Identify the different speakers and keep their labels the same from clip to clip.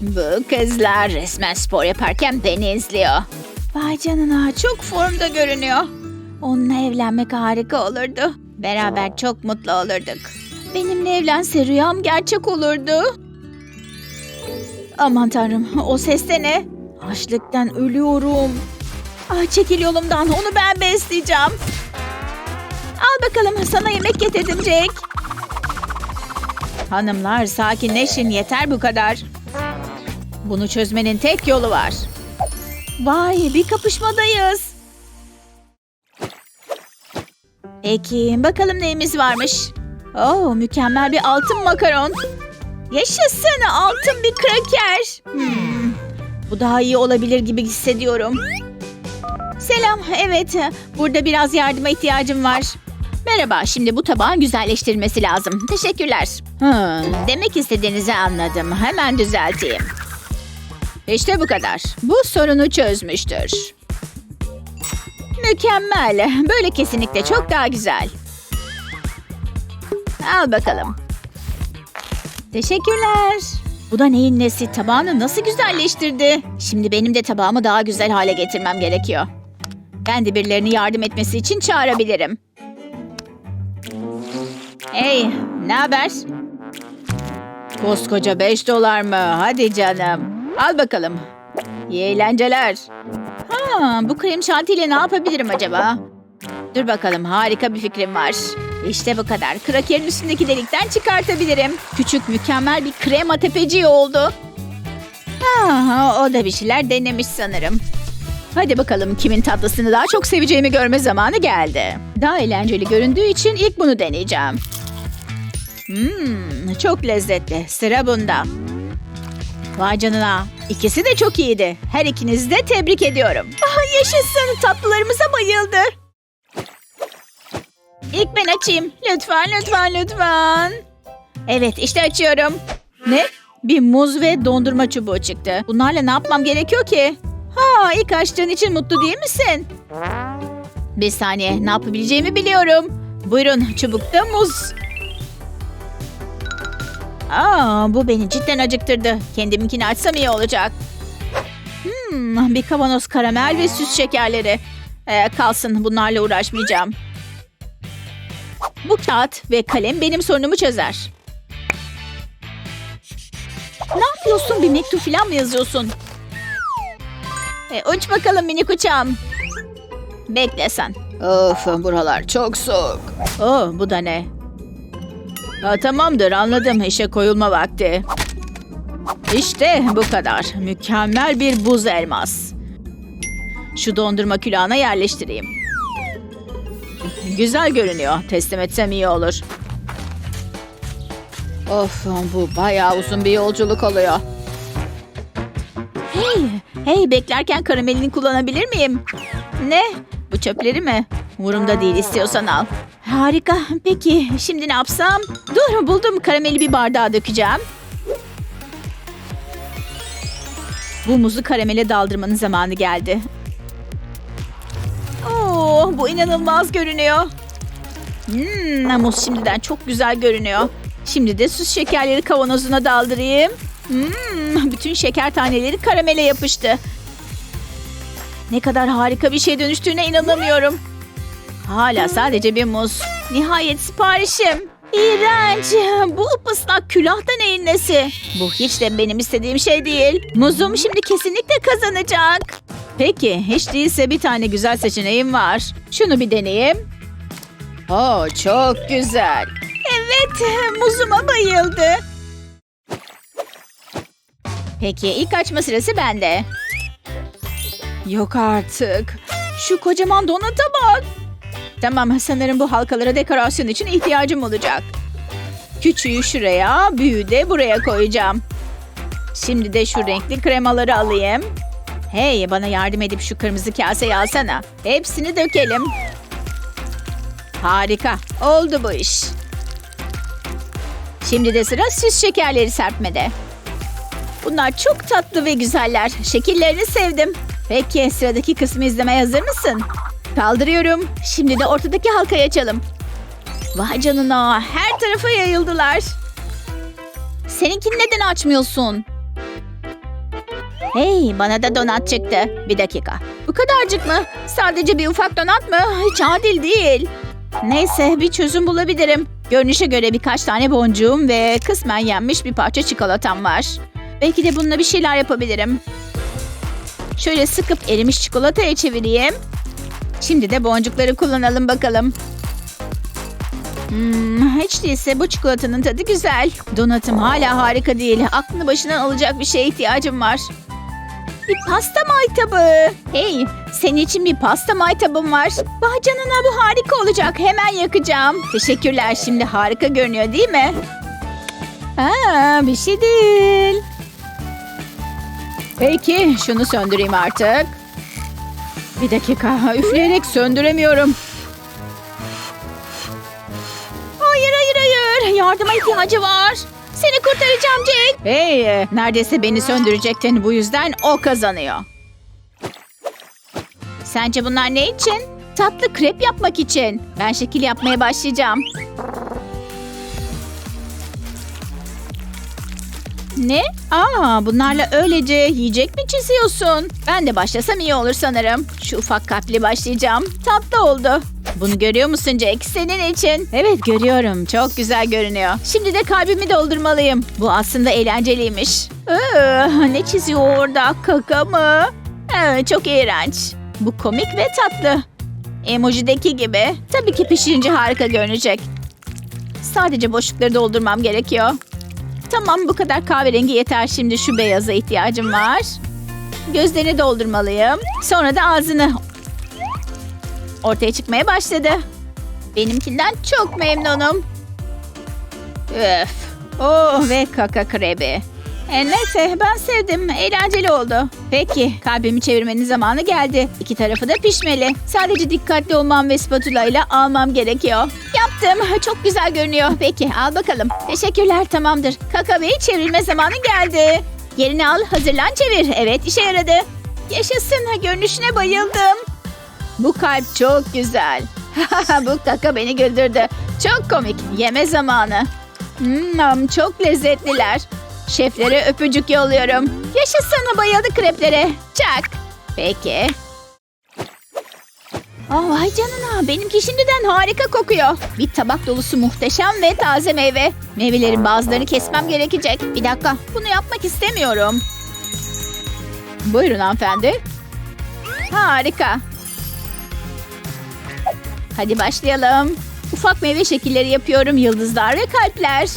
Speaker 1: Bu kızlar resmen spor yaparken beni izliyor. Vay canına çok formda görünüyor. Onunla evlenmek harika olurdu. Beraber çok mutlu olurduk. Benimle evlense rüyam gerçek olurdu. Aman tanrım o ses de ne? Açlıktan ölüyorum. Ah, çekil yolumdan onu ben besleyeceğim. Al bakalım sana yemek getirdim Jake. Hanımlar sakinleşin yeter bu kadar. Bunu çözmenin tek yolu var. Vay bir kapışmadayız. Peki bakalım neyimiz varmış. Oo mükemmel bir altın makaron. Yaşasın altın bir kraker. Hmm, bu daha iyi olabilir gibi hissediyorum. Selam, evet. Burada biraz yardıma ihtiyacım var. Merhaba, şimdi bu tabağın güzelleştirilmesi lazım. Teşekkürler. Hı, demek istediğinizi anladım. Hemen düzelteyim. İşte bu kadar. Bu sorunu çözmüştür. Mükemmel. Böyle kesinlikle çok daha güzel. Al bakalım. Teşekkürler. Bu da neyin nesi? Tabağını nasıl güzelleştirdi? Şimdi benim de tabağımı daha güzel hale getirmem gerekiyor. Ben de birilerini yardım etmesi için çağırabilirim. Hey, ne haber? Koskoca 5 dolar mı? Hadi canım. Al bakalım. İyi eğlenceler. Ha, bu krem şantiyle ne yapabilirim acaba? Dur bakalım harika bir fikrim var. İşte bu kadar. Krakerin üstündeki delikten çıkartabilirim. Küçük mükemmel bir krema tepeciği oldu. Ha, o da bir şeyler denemiş sanırım. Hadi bakalım kimin tatlısını daha çok seveceğimi görme zamanı geldi. Daha eğlenceli göründüğü için ilk bunu deneyeceğim. Hmm, çok lezzetli. Sıra bunda. Vay canına. İkisi de çok iyiydi. Her ikinizi de tebrik ediyorum. Ah, yaşasın. Tatlılarımıza bayıldı. İlk ben açayım. Lütfen, lütfen, lütfen. Evet, işte açıyorum. Ne? Bir muz ve dondurma çubuğu çıktı. Bunlarla ne yapmam gerekiyor ki? Ha, ilk açtığın için mutlu değil misin? Bir saniye, ne yapabileceğimi biliyorum. Buyurun, çubukta muz. Aa, bu beni cidden acıktırdı. Kendiminkini açsam iyi olacak. Hmm, bir kavanoz karamel ve süs şekerleri. Ee, kalsın, bunlarla uğraşmayacağım. Bu kağıt ve kalem benim sorunumu çözer. Ne yapıyorsun? Bir mektup falan mı yazıyorsun? E, uç bakalım minik uçağım. Bekle sen. Of buralar çok soğuk. Oh bu da ne? Ha, tamamdır anladım işe koyulma vakti. İşte bu kadar. Mükemmel bir buz elmas. Şu dondurma külahına yerleştireyim. Güzel görünüyor. Teslim etsem iyi olur. Of bu bayağı uzun bir yolculuk oluyor. Hey, hey beklerken karamelini kullanabilir miyim? Ne? Bu çöpleri mi? Umurumda değil istiyorsan al. Harika. Peki şimdi ne yapsam? Dur buldum karameli bir bardağa dökeceğim. Bu muzu karamele daldırmanın zamanı geldi. Oo, bu inanılmaz görünüyor. Hmm, muz şimdiden çok güzel görünüyor. Şimdi de süs şekerleri kavanozuna daldırayım. Hmm, bütün şeker taneleri karamele yapıştı. Ne kadar harika bir şeye dönüştüğüne inanamıyorum. Hala sadece bir muz. Nihayet siparişim. İğrenç. Bu ıslak külah da neyin nesi? Bu hiç de benim istediğim şey değil. Muzum şimdi kesinlikle kazanacak. Peki hiç değilse bir tane güzel seçeneğim var. Şunu bir deneyeyim. Oo çok güzel. Evet muzuma bayıldı. Peki ilk açma sırası bende. Yok artık. Şu kocaman donata bak. Tamam sanırım bu halkalara dekorasyon için ihtiyacım olacak. Küçüğü şuraya, büyüğü de buraya koyacağım. Şimdi de şu renkli kremaları alayım. Hey bana yardım edip şu kırmızı kaseyi alsana. Hepsini dökelim. Harika. Oldu bu iş. Şimdi de sıra süs şekerleri serpmede. Bunlar çok tatlı ve güzeller. Şekillerini sevdim. Peki sıradaki kısmı izlemeye hazır mısın? Kaldırıyorum. Şimdi de ortadaki halkayı açalım. Vay canına her tarafa yayıldılar. Seninkini neden açmıyorsun? Hey bana da donat çıktı. Bir dakika. Bu kadarcık mı? Sadece bir ufak donat mı? Hiç adil değil. Neyse bir çözüm bulabilirim. Görünüşe göre birkaç tane boncuğum ve kısmen yenmiş bir parça çikolatam var. Belki de bununla bir şeyler yapabilirim. Şöyle sıkıp erimiş çikolataya çevireyim. Şimdi de boncukları kullanalım bakalım. Hmm, hiç değilse bu çikolatanın tadı güzel. Donatım hala harika değil. Aklını başından alacak bir şeye ihtiyacım var. Bir pasta maytabı. Hey, senin için bir pasta maytabım var. Vay canına bu harika olacak. Hemen yakacağım. Teşekkürler. Şimdi harika görünüyor değil mi? Aa, bir şey değil. Peki, şunu söndüreyim artık. Bir dakika, üfleyerek söndüremiyorum. Hayır, hayır, hayır. Yardıma ihtiyacı var. Seni kurtaracağım Jack. Hey, neredeyse beni söndürecektin. Bu yüzden o kazanıyor. Sence bunlar ne için? Tatlı krep yapmak için. Ben şekil yapmaya başlayacağım. Ne? Aa, bunlarla öylece yiyecek mi çiziyorsun? Ben de başlasam iyi olur sanırım. Şu ufak kalpli başlayacağım. Tatlı oldu. Bunu görüyor musun Jack? Senin için. Evet görüyorum. Çok güzel görünüyor. Şimdi de kalbimi doldurmalıyım. Bu aslında eğlenceliymiş. Ee, ne çiziyor orada? Kaka mı? Ee, çok iğrenç. Bu komik ve tatlı. Emojideki gibi. Tabii ki pişirince harika görünecek. Sadece boşlukları doldurmam gerekiyor. Tamam bu kadar kahverengi yeter. Şimdi şu beyaza ihtiyacım var. Gözlerini doldurmalıyım. Sonra da ağzını. Ortaya çıkmaya başladı. Benimkinden çok memnunum. Öf. Oh ve kaka krebi. Neyse ben sevdim. Eğlenceli oldu. Peki kalbimi çevirmenin zamanı geldi. İki tarafı da pişmeli. Sadece dikkatli olmam ve spatula ile almam gerekiyor. Yaptım. Çok güzel görünüyor. Peki al bakalım. Teşekkürler tamamdır. Kakabeyi çevirme zamanı geldi. Yerini al hazırlan çevir. Evet işe yaradı. Yaşasın görünüşüne bayıldım. Bu kalp çok güzel. Bu kaka beni güldürdü. Çok komik. Yeme zamanı. Hmm, çok lezzetliler. Şeflere öpücük yolluyorum. Yaşasana bayıldı kreplere. Çak. Peki. Aa, vay canına benimki şimdiden harika kokuyor. Bir tabak dolusu muhteşem ve taze meyve. Meyvelerin bazılarını kesmem gerekecek. Bir dakika bunu yapmak istemiyorum. Buyurun hanımefendi. Harika. Hadi başlayalım. Ufak meyve şekilleri yapıyorum. Yıldızlar ve kalpler.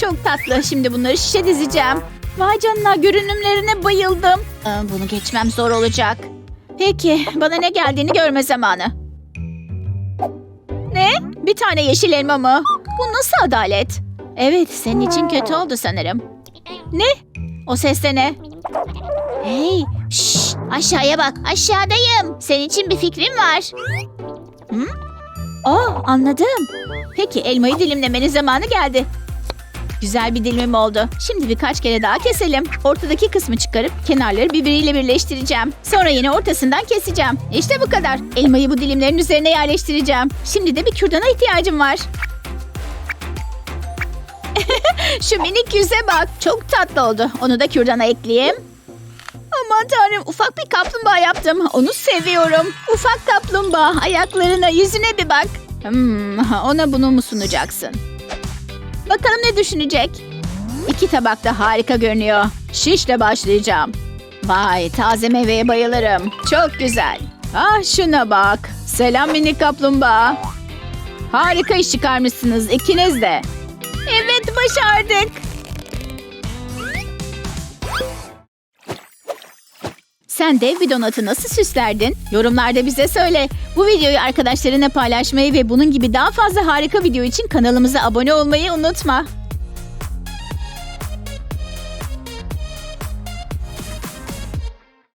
Speaker 1: Çok tatlı. Şimdi bunları şişe dizeceğim. Vay canına görünümlerine bayıldım. Aa, Bunu geçmem zor olacak. Peki bana ne geldiğini görme zamanı. Ne? Bir tane yeşil elma mı? Bu nasıl adalet? Evet senin için kötü oldu sanırım. Ne? O ses ne? Hey, şşş, aşağıya bak. Aşağıdayım. Senin için bir fikrim var. Hı? Aa, anladım. Peki elmayı dilimlemenin zamanı geldi. Güzel bir dilimim oldu. Şimdi birkaç kere daha keselim. Ortadaki kısmı çıkarıp kenarları birbiriyle birleştireceğim. Sonra yine ortasından keseceğim. İşte bu kadar. Elmayı bu dilimlerin üzerine yerleştireceğim. Şimdi de bir kürdana ihtiyacım var. Şu minik yüze bak. Çok tatlı oldu. Onu da kürdana ekleyeyim. Aman tanrım ufak bir kaplumbağa yaptım. Onu seviyorum. Ufak kaplumbağa ayaklarına yüzüne bir bak. Hmm, ona bunu mu sunacaksın? Bakalım ne düşünecek? İki tabak da harika görünüyor. Şişle başlayacağım. Vay taze meyveye bayılırım. Çok güzel. Ah şuna bak. Selam minik kaplumbağa. Harika iş çıkarmışsınız ikiniz de. Evet başardık. Sen dev bir donatı nasıl süslerdin? Yorumlarda bize söyle. Bu videoyu arkadaşlarına paylaşmayı ve bunun gibi daha fazla harika video için kanalımıza abone olmayı unutma.